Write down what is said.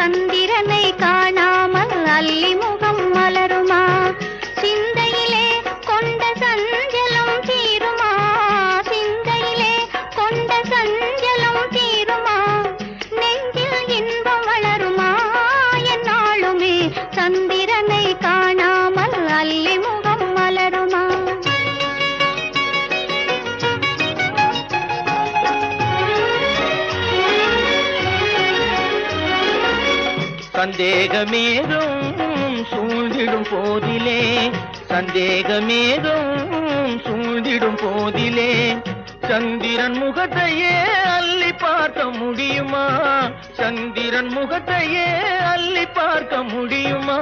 சந்திரனை காணாமல் அல்லி முகம் மலருமா? சிந்தையிலே கொண்ட சஞ்சலம் தீருமா? சிந்தையிலே கொண்ட சஞ்சலம் தீருமா? நெஞ்சில் இன்பம் வளருமா? என்னாலுமே சந்திரனை காண சந்தேகமேதும் சூழ்ந்திடும் போதிலே. சந்தேகமேதும் சூழ்ந்திடும் போதிலே. சந்திரன் முகத்தையே அள்ளி பார்க்க முடியுமா? சந்திரன் முகத்தையே அள்ளி பார்க்க முடியுமா?